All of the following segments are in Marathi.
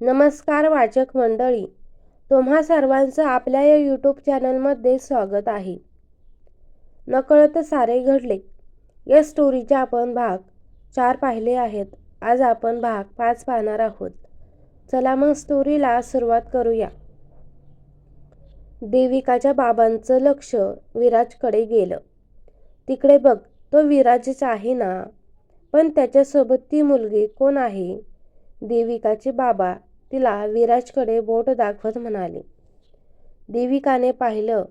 नमस्कार वाचक मंडळी तुम्हा सर्वांचं आपल्या या यूट्यूब चॅनलमध्ये स्वागत आहे. नकळत सारे घडले. या स्टोरीचे आपण भाग चार पाहिले आहेत. आज आपण भाग पाच पाहणार आहोत. चला मग स्टोरीला सुरुवात करूया. देविकाच्या बाबांचं लक्ष विराजकडे गेलं. तिकडे बघ तो विराजच आहे ना? पण त्याच्यासोबत ती मुलगी कोण आहे? देविकाचे बाबा तिला विराजकडे बोट दाखवत म्हणाले. देविकाने पाहिलं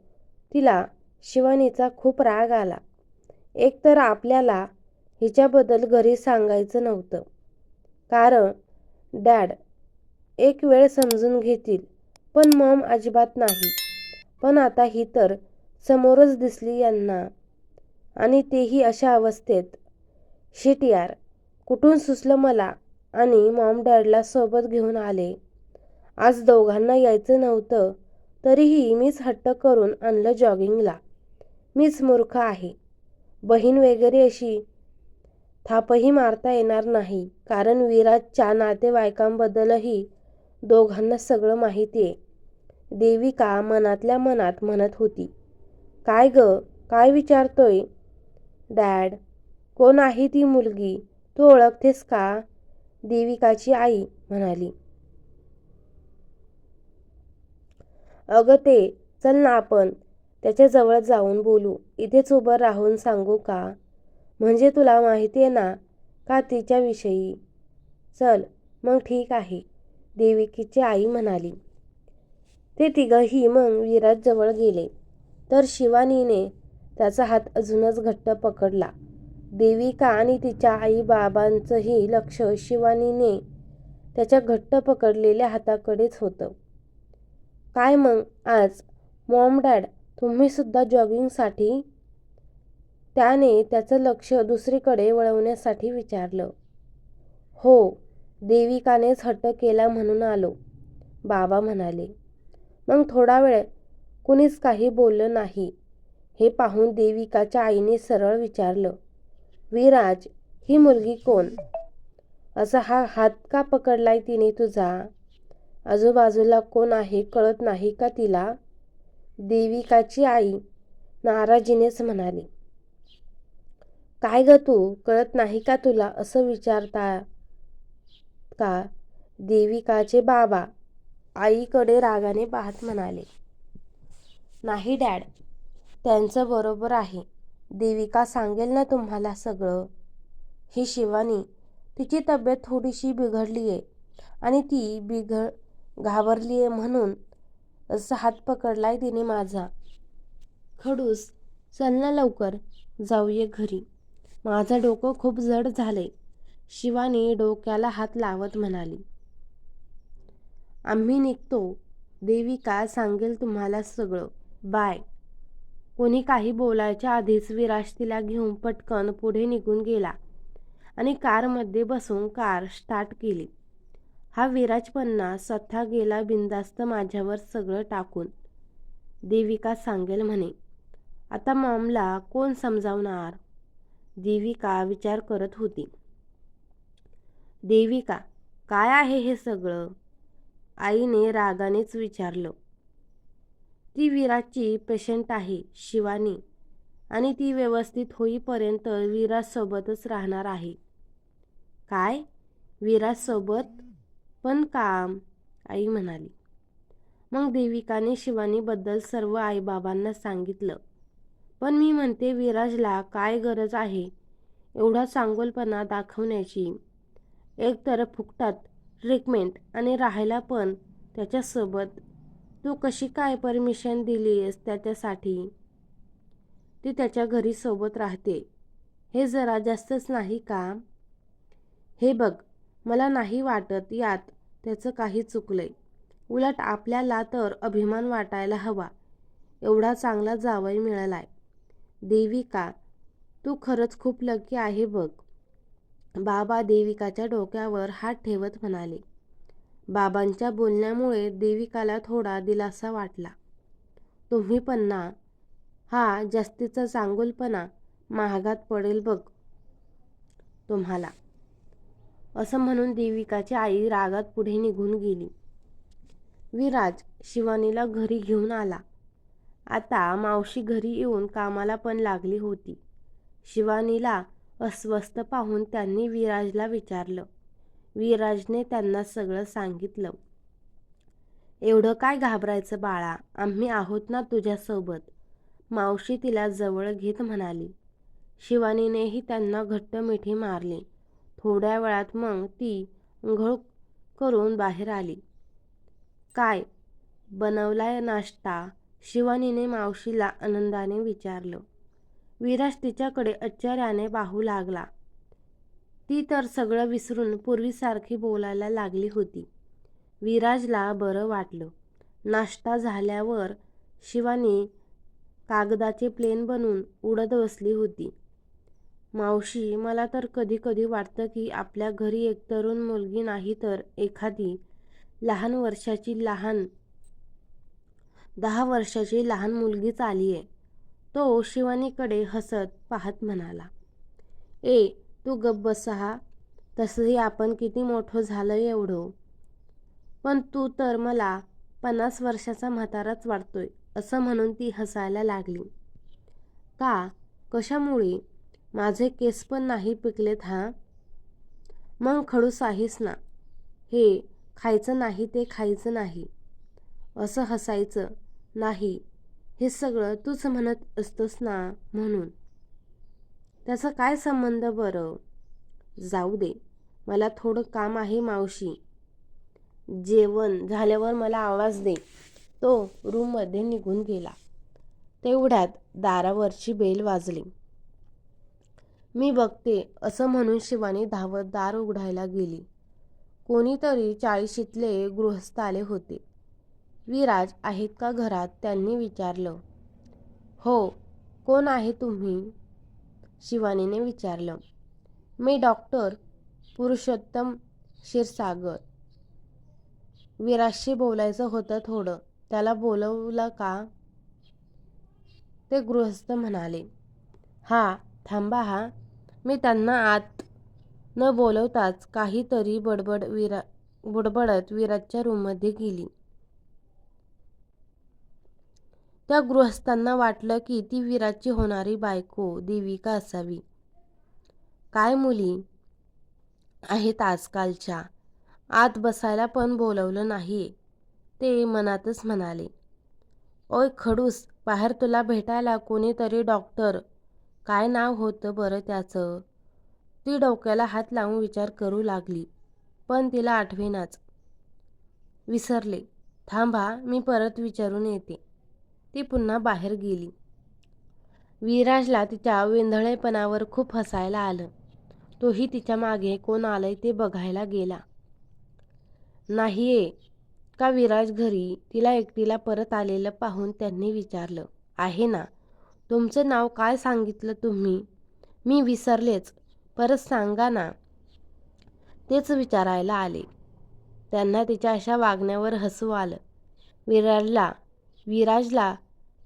तिला शिवानीचा खूप राग आला. एकतर आपल्याला हिच्याबद्दल घरी सांगायचं नव्हतं. कारण डॅड एक वेळ समजून घेतील पण मम अजिबात नाही. पण आता ही तर समोरच दिसली यांना. आणि तेही अशा अवस्थेत. शिट यार कुठून सुचलं मला आणि मॉम डॅडला सोबत घेऊन आले. आज दोघांना यायचं नव्हतं तरीही मीच हट्ट करून आणलं जॉगिंगला मीच मूर्ख आहे. बहीण वगैरे अशी थापही मारता येणार नाही कारण विराजच्या नातेवाईकांबद्दलही दोघांना सगळं माहिती आहे. देविका मनातल्या मनात म्हणत होती. काय ग? काय विचारतोय? डॅड कोण आहे ती मुलगी? तू ओळखतेस का? देविकाची आई म्हणाली. अगं ते चल ना आपण त्याच्याजवळ जाऊन बोलू. इथेच उभं राहून सांगू का? म्हणजे तुला माहिती आहे ना का तिच्याविषयी? चल मग ठीक आहे देविकीची आई म्हणाली. ते तिघंही मग विराजजवळ गेले. तर शिवानीने त्याचा हात अजूनच घट्ट पकडला. देविका आणि तिच्या आई बाबांचंही लक्ष शिवानीने त्याच्या घट्ट पकडलेल्या हाताकडेच होतं. काय मग? आज? मॉम डॅड तुम्ही सुद्धा जॉगिंगसाठी त्याने त्याचं लक्ष दुसरीकडे वळवण्यासाठी विचारलं. हो देविकानेच हट्ट केला म्हणून आलो बाबा म्हणाले. मग थोडा वेळ कुणीच काही बोललं नाही हे पाहून देविकाच्या आईने सरळ विचारलं. विराज ही मुलगी कोण? असा हा हात का पकडलाय तिने तुझा? आजूबाजूला कोण आहे कळत नाही का तिला? देविकाची आई नाराजीनेच म्हणाली. काय ग तू? कळत नाही का तुला असं विचारता का? देविकाचे बाबा आईकडे रागाने पाहत म्हणाले. नाही डॅड. त्यांचं बरोबर आहे. देविका सांगेल ना तुम्हाला सगळं. ही शिवानी तिची तब्येत थोडीशी बिघडली आहे आणि ती बिघड घाबरली आहे म्हणून असं हात पकडलाय तिने माझा. खडूस चल ना लवकर जाऊये घरी. माझं डोकं खूप जड झाले शिवानी डोक्याला हात लावत म्हणाली. आम्ही निघतो. देविका सांगेल तुम्हाला सगळं. बाय. कोणी काही बोलायच्या आधीच विराज तिला घेऊन पटकन पुढे निघून गेला आणि कारमध्ये बसून कार स्टार्ट केली. हा विराजपन्ना स्वतः गेला बिंदास्त माझ्यावर सगळं टाकून. देविका सांगेल म्हणे आता मॉमला कोण समजावणार देविका विचार करत होती. देविका काय आहे हे सगळं आईने रागानेच विचारलं. ती विराजची पेशंट आहे शिवानी. आणि ती व्यवस्थित होईपर्यंत विराजसोबतच राहणार आहे. काय? विराजसोबत पण काम आई म्हणाली. मग देविकाने शिवानीबद्दल सर्व आईबाबांना सांगितलं. पण मी म्हणते विराजला काय गरज आहे? एवढा चांगोलपणा दाखवण्याची. एकतर फुकटात ट्रीटमेंट आणि राहायला पण त्याच्यासोबत तू कशी काय परमिशन दिलीस त्याच्यासाठी? ती त्याच्या घरी सोबत राहते. हे जरा जास्तच नाही का? हे बघ मला नाही वाटत यात त्याचं काही चुकलंय. उलट आपल्याला तर अभिमान वाटायला हवा. एवढा चांगला जावई मिळालाय. देविका तू खरंच खूप लकी आहे बघ. बाबा देविकाच्या डोक्यावर हात ठेवत म्हणाले. बाबांच्या बोलण्यामुळे देविकाला थोडा दिलासा वाटला. तुम्ही पन्ना हा जास्तीचा चांगुलपणा महागात पडेल बघ तुम्हाला असं म्हणून देविकाची आई रागात पुढे निघून गेली. विराज शिवानीला घरी घेऊन आला. आता मावशी घरी येऊन कामाला पण लागली होती. शिवानीला अस्वस्थ पाहून त्यांनी विराजला विचारलं विराजने त्यांना सगळं सांगितलं. एवढं काय घाबरायचं बाळा? आम्ही आहोत ना तुझ्यासोबत. मावशी तिला जवळ घेत म्हणाली. शिवानीनेही त्यांना घट्ट मिठी मारली. थोड्या वेळात मग ती घळ करून बाहेर आली. काय? बनवलाय नाश्ता? शिवानीने मावशीला आनंदाने विचारलं. विराज तिच्याकडे आश्चर्याने पाहू लागला. ती तर सगळं विसरून पूर्वीसारखी बोलायला लागली होती. विराजला बरं वाटलं. नाश्ता झाल्यावर शिवानी कागदाचे प्लेन बनवून उडत बसली होती. मावशी मला तर कधी कधी वाटतं की आपल्या घरी एक तरुण मुलगी नाही तर एखादी लहान वर्षाची लहान दहा वर्षाची लहान मुलगीच आली आहे तो शिवानीकडे हसत पाहत म्हणाला ए तू गप्प बसा. तसंही आपण किती मोठं झालं एवढं. पण तू तर मला पन्नास वर्षाचा म्हाताराच वाटतोय असं म्हणून ती हसायला लागली. का? कशामुळे? माझे केस पण नाही पिकलेत हा? मग खडूस आहेस ना. हे खायचं नाही ते खायचं नाही. असं हसायचं. नाही हे सगळं तूच म्हणत असतोस ना म्हणून. त्याचा काय संबंध बरं? जाऊ दे. मला थोडं काम आहे मावशी. जेवण झाल्यावर मला आवाज दे. तो रूममध्ये निघून गेला. तेवढ्यात दारावरची बेल वाजली. मी बघते असं म्हणून शिवानी धावत दार उघडायला गेली. कोणीतरी चाळीशीतले गृहस्थ आले होते. विराज आहेत का घरात? त्यांनी विचारलं. हो. कोण आहे तुम्ही? शिवानीने विचारलं मी डॉक्टर पुरुषोत्तम क्षीरसागर. विराजशी बोलायचं होतं थोडं. त्याला बोलवलं का? ते गृहस्थ म्हणाले हा थांबा हा. मी त्यांना आत न बोलवताच काहीतरी बडबड विरा बुडबडत विराजच्या रूममध्ये गेली. त्या गृहस्थांना वाटलं की ती विराजची होणारी बायको देविका असावी. काय मुली आहेत आजकालच्या? आत बसायला पण बोलवलं नाही ते मनातच म्हणाले. ओय खडूस बाहेर तुला भेटायला कोणीतरी डॉक्टर. काय नाव होतं बरं त्याचं? ती डोक्याला हात लावून विचार करू लागली पण तिला आठवेनाच. विसरले. थांबा मी परत विचारून येते. ती पुन्हा बाहेर गेली. विराजला तिच्या वेंधळेपणावर खूप हसायला आलं. तोही तिच्यामागे कोण आलंय ते बघायला गेला. नाहीये का विराज घरी? तिला एकटीला परत आलेलं पाहून त्यांनी विचारलं. आहे ना तुमचं नाव काय सांगितलं तुम्ही? मी विसरलेच. परत सांगा ना. तेच विचारायला आले. त्यांना तिच्या अशा वागण्यावर हसू आलं. विराजला विराजला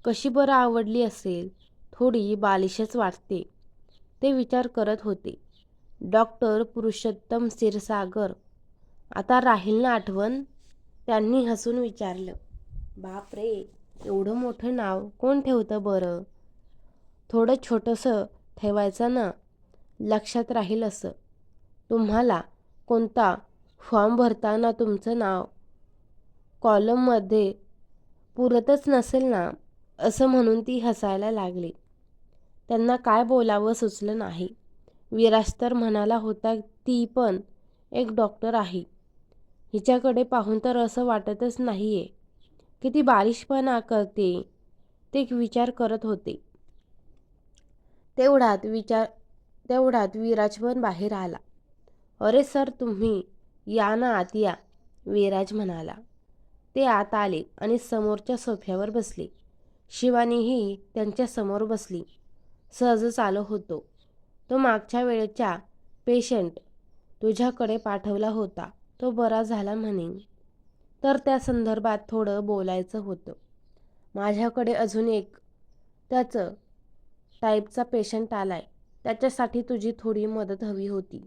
कशी बरं आवडली असेल थोडी बालिशच वाटते. ते विचार करत होते. डॉक्टर पुरुषोत्तम क्षीरसागर. आता राहील ना आठवण? त्यांनी हसून विचारलं. बाप रे एवढं मोठं नाव कोण ठेवतं बरं? थोडं छोटंसं ठेवायचं ना? लक्षात राहील असं. तुम्हाला कोणता फॉर्म भरताना तुमचं नाव? कॉलममध्ये पुरतच नसेल ना? असं म्हणून ती हसायला लागली. त्यांना काय बोलावं सुचलं नाही. विराज तर म्हणाला होता ती पण एक डॉक्टर आहे. हिच्याकडे पाहून तर असं वाटतच नाही आहे किती बारिशपणा करते. ते विचार करत होते. तेवढ्यात विचार तेवढ्यात विराज पण बाहेर आला. अरे सर तुम्ही या ना आत या विराज म्हणाला. ते आत आले आणि समोरच्या सोफ्यावर बसले. शिवानीही त्यांच्यासमोर बसली. सहजच आलो होतो. तो मागच्या वेळेच्या पेशंट तुझ्याकडे पाठवला होता. तो बरा झाला म्हणे. तर त्या संदर्भात थोडं बोलायचं होतं. माझ्याकडे अजून एक त्याचं टाईपचा पेशंट आलाय. त्याच्यासाठी तुझी थोडी मदत हवी होती.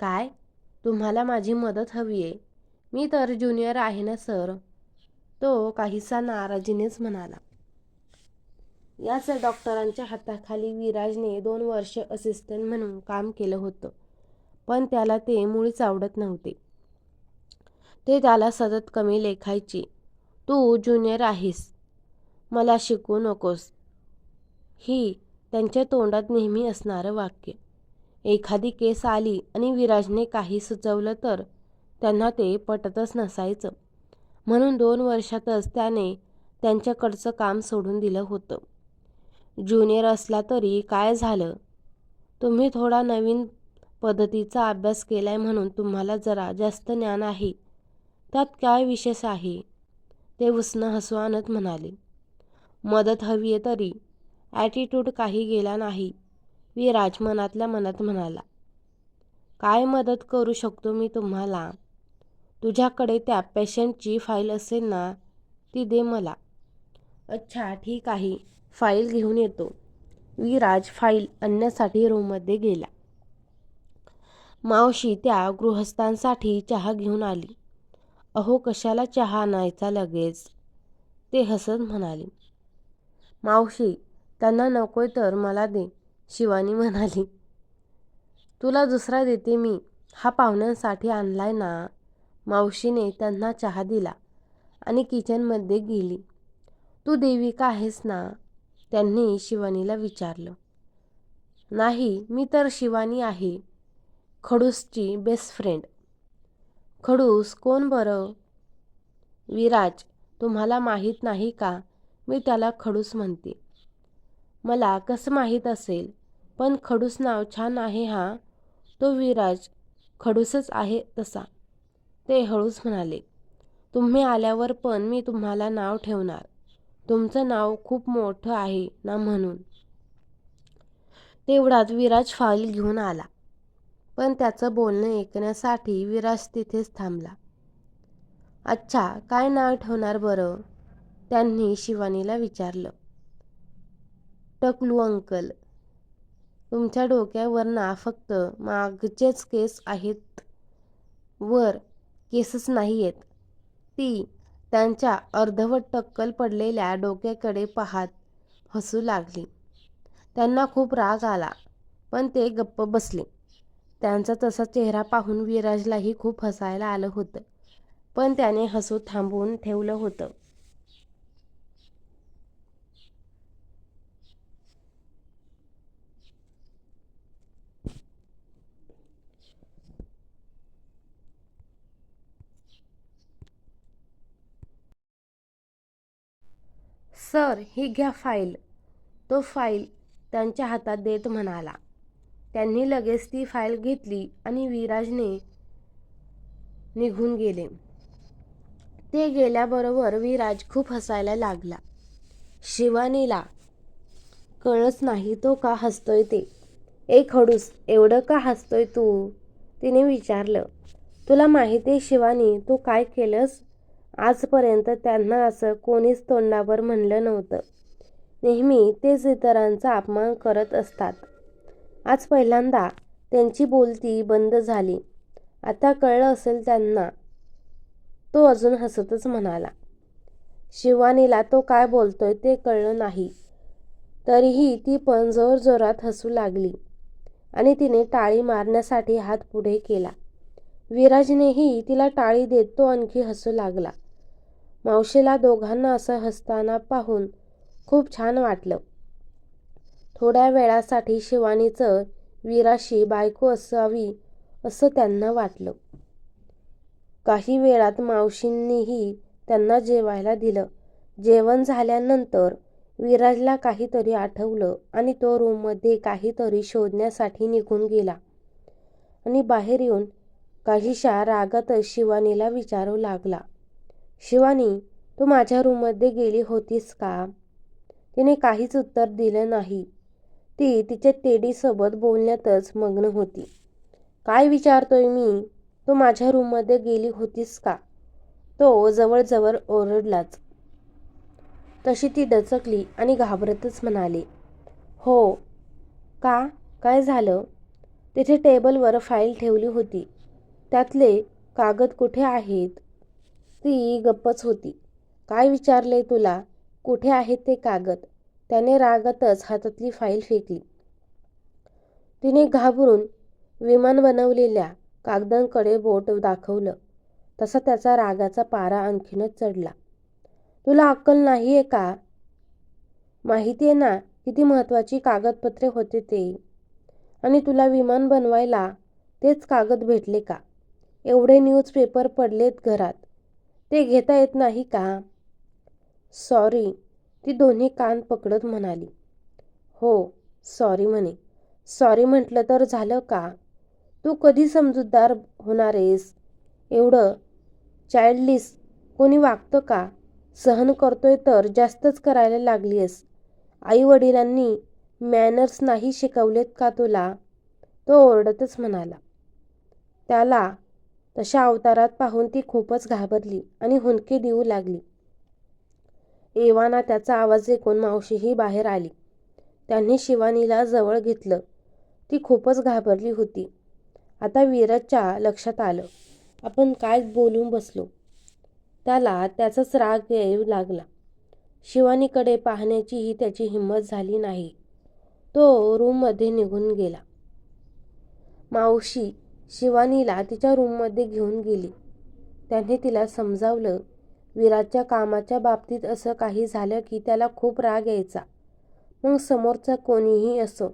काय? तुम्हाला माझी मदत हवी आहे मी तर ज्युनियर आहे ना सर. तो काहीसा नाराजीनेच म्हणाला. याच डॉक्टरांच्या हाताखाली विराजने दोन वर्ष असिस्टंट म्हणून काम केलं होतं. पण त्याला ते मुळीच आवडत नव्हते. ते त्याला सतत कमी लेखायचे. तू ज्युनियर आहेस. मला शिकू नकोस. ही त्यांच्या तोंडात नेहमी असणारं वाक्य. एखादी केस आली आणि विराजने काही सुचवलं तर त्यांना ते पटतच नसायचं. म्हणून दोन वर्षातच त्याने त्यांच्याकडचं काम सोडून दिलं होतं. ज्युनियर असला तरी काय झालं? तुम्ही थोडा नवीन पद्धतीचा अभ्यास केला आहे म्हणून तुम्हाला जरा जास्त ज्ञान आहे. त्यात काय विशेष आहे? ते उसनं हसू आणत म्हणाले. मदत हवी आहे तरी. ॲटिट्यूड काही गेला नाही. विराज मनातल्या मनात म्हणाला. काय मदत करू शकतो मी तुम्हाला? तुझ्याकडे त्या पेशंटची फाईल असेल ना ती दे मला. अच्छा ठीक आहे. फाईल घेऊन येतो. विराज फाईल आणण्यासाठी रूममध्ये गेला. मावशी त्या गृहस्थांसाठी चहा घेऊन आली. अहो कशाला चहा आणायचा लगेच? ते हसत म्हणाले. मावशी त्यांना नकोय तर मला दे शिवानी म्हणाली. तुला दुसरा देते मी. हा पाहुण्यांसाठी आणलाय ना. मावशीने त्यांना चहा दिला आणि किचनमध्ये गेली. तू देविका आहेस ना? त्यांनी शिवानीला विचारलं. नाही मी तर शिवानी आहे. खडूसची बेस्ट फ्रेंड खडूस? कोण बरं? विराज तुम्हाला माहीत नाही का? मी त्याला खडूस म्हणते. मला कसं माहीत असेल? पण खडूस नाव छान आहे हा. तो विराज खडूसच आहे तसा. ते हळूच म्हणाले. तुम्ही आल्यावर पण मी तुम्हाला नाव ठेवणार. तुमचं नाव खूप मोठं आहे ना म्हणून. तेवढ्यात विराज फाईल घेऊन आला. पण त्याचं बोलणं ऐकण्यासाठी विराज तिथेच थांबला. अच्छा काय नाव ठेवणार बरं? त्यांनी शिवानीला विचारलं. टकलू अंकल तुमच्या डोक्यावर ना फक्त मागचेच केस आहेत. वर केसच नाही आहेत ती त्यांच्या अर्धवट टक्कल पडलेल्या डोक्याकडे पाहत हसू लागली. त्यांना खूप राग आला पण ते गप्प बसले. त्यांचा तसा चेहरा पाहून विराजलाही खूप हसायला आलं होतं पण त्याने हसू थांबवून ठेवलं होतं. सर ही घ्या फाईल. तो फाईल त्यांच्या हातात देत म्हणाला. त्यांनी लगेच ती फाईल घेतली आणि विराजने निघून गेले. ते गेल्याबरोबर विराज खूप हसायला लागला. शिवानीला कळच नाही तो का हसतोय ते. ए खडूस एवढं का हसतोय तू? तिने विचारलं. तुला माहिती आहे शिवानी तू काय केलंस? आजपर्यंत त्यांना असं कोणीच तोंडावर म्हणलं नव्हतं. नेहमी तेच इतरांचा अपमान करत असतात. आज पहिल्यांदा त्यांची बोलती बंद झाली. आता कळलं असेल त्यांना. तो अजून हसतच म्हणाला. शिवानीला तो काय बोलतोय ते कळलं नाही. तरीही ती पण जोरजोरात हसू लागली. आणि तिने टाळी मारण्यासाठी हात पुढे केला. विराजनेही तिला टाळी देत तो आणखी हसू लागला. मावशीला दोघांना असं हसताना पाहून खूप छान वाटलं. थोड्या वेळासाठी शिवानीचं वीराशी बायको असावी असं त्यांना वाटलं. काही वेळात मावशींनीही त्यांना जेवायला दिलं. जेवण झाल्यानंतर विराजला काहीतरी आठवलं आणि तो रूममध्ये काहीतरी शोधण्यासाठी निघून गेला आणि बाहेर येऊन काहीशा रागातच शिवानीला विचारू लागला. शिवानी तू माझ्या रूममध्ये गेली होतीस का? तिने काहीच उत्तर दिलं नाही. ती तिच्या टेडीसोबत बोलण्यातच मग्न होती. काय विचारतोय मी? तू माझ्या रूममध्ये गेली होतीस का? तो जवळजवळ ओरडलाच. तशी ती डचकली आणि घाबरतच म्हणाली. हो. का? काय झालं? तिथे टेबलवर फाईल ठेवली होती. त्यातले कागद कुठे आहेत? ती गप्पच होती. काय विचारले तुला? कुठे आहेत ते कागद? त्याने रागातच हातातली फाईल फेकली. तिने घाबरून विमान बनवलेल्या कागदांकडे बोट दाखवलं. तसा त्याचा रागाचा पारा आणखीनच चढला. तुला अक्कल नाही आहे का? माहिती आहे ना किती महत्त्वाची कागदपत्रे होते ते. आणि तुला विमान बनवायला तेच कागद भेटले का? एवढे न्यूजपेपर पडलेत घरात. ते घेता येत नाही का? सॉरी. ती दोन्ही कान पकडत म्हणाली. हो सॉरी म्हणे. सॉरी म्हटलं तर झालं का? तू कधी समजूतदार होणार आहेस? एवढं चाइल्डलिस कोणी वागतं का? सहन करतोय तर जास्तच करायला लागली आहेस. आई वडिलांनी मॅनर्स नाही शिकवलेत का तुला? तो ओरडतच म्हणाला. त्याला तशा अवतारात पाहून ती खूपच घाबरली आणि हुंदके देऊ लागली. एवाना त्याचा आवाज ऐकून मावशीही बाहेर आली. त्यांनी शिवानीला जवळ घेतलं. ती खूपच घाबरली होती. आता वीरजच्या लक्षात आलं. आपण काय बोलून बसलो? त्याला त्याचाच राग येऊ लागला. शिवानीकडे पाहण्याचीही त्याची हिंमत झाली नाही. तो रूममध्ये निघून गेला. मावशी शिवानीला तिच्या रूममध्ये घेऊन गेली. त्याने तिला समजावलं विराजच्या कामाच्या बाबतीत असं काही झालं की त्याला खूप राग यायचा. मग समोरचा कोणीही असो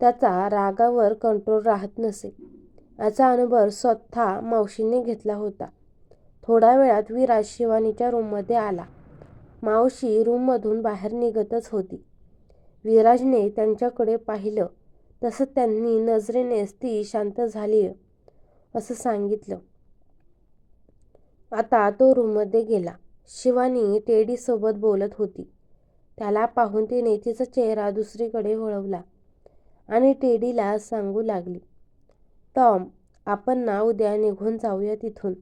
त्याचा रागावर कंट्रोल राहत नसे. याचा अनुभव स्वतः मावशीने घेतला होता. थोड्या वेळात विराज शिवानीच्या रूममध्ये आला. मावशी रूममधून बाहेर निघतच होती. विराजने त्यांच्याकडे पाहिलं तसं त्यांनी नजरेनेच ती शांत झाली असं सांगितलं. आता तो रूममध्ये गेला. शिवानी टेडीसोबत बोलत होती. त्याला पाहून तिने तिचा चेहरा दुसरीकडे वळवला आणि टेडीला सांगू लागली टॉम आपण ना उद्या निघून जाऊया तिथून.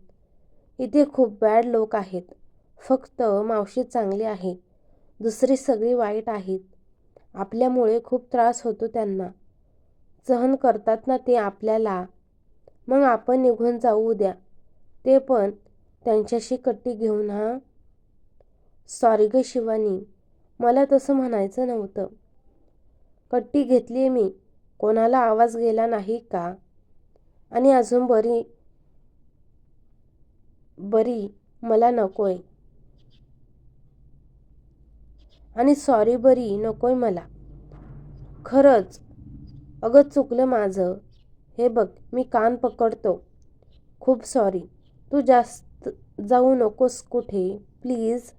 इथे खूप बॅड लोक आहेत. फक्त मावशी चांगली आहे. दुसरी सगळी वाईट आहेत. आपल्यामुळे खूप त्रास होतो त्यांना. सहन करतात ना ते आपल्याला मग आपण निघून जाऊ द्या. ते पण त्यांच्याशी कट्टी घेऊन हा? सॉरी ग शिवानी मला तसं म्हणायचं नव्हतं. कट्टी घेतली मी कोणाला आवाज गेला नाही का? आणि अजून बरी बरी मला नकोय. आणि सॉरी बरी नकोय मला. खरंच अगं चुकलं माझं. हे बघ मी कान पकडतो. खूप सॉरी तू जास्त जाऊ नकोस कुठे? प्लीज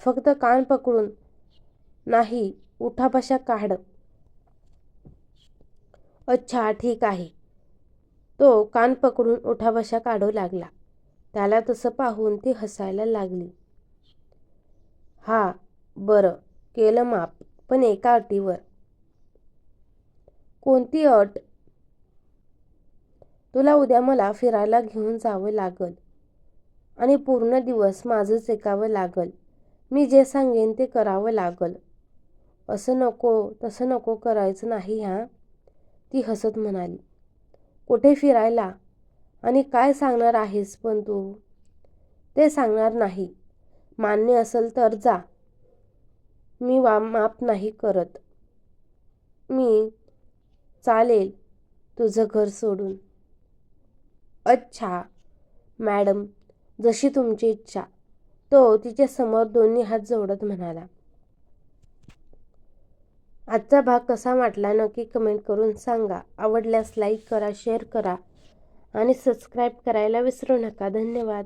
फक्त कान पकडून. नाही उठाबशा काढ. अच्छा ठीक आहे. तो कान पकडून उठाबशा काढू लागला. त्याला तसं पाहून ती हसायला लागली. हा बरं. केलं माप पण एका अटीवर. कोणती अट? तुला उद्या मला फिरायला घेऊन जावं लागल. आणि पूर्ण दिवस माझंच ऐकावं लागल. मी जे सांगेन ते करावं लागल. असं नको तसं नको करायचं नाही हां? ती हसत म्हणाली. कुठे फिरायला? आणि काय सांगणार आहेस पण तू? ते सांगणार नाही. मान्य असेल तर जा. मी वा माफ नाही करत. मी चालेल तुझं घर सोडून. अच्छा मॅडम जशी तुमची इच्छा. तो तिच्यासमोर दोन्ही हात जोडत म्हणाला. आजचा भाग कसा वाटला नक्की कमेंट करून सांगा. आवडल्यास लाईक करा शेअर करा आणि सबस्क्राईब करायला विसरू नका. धन्यवाद.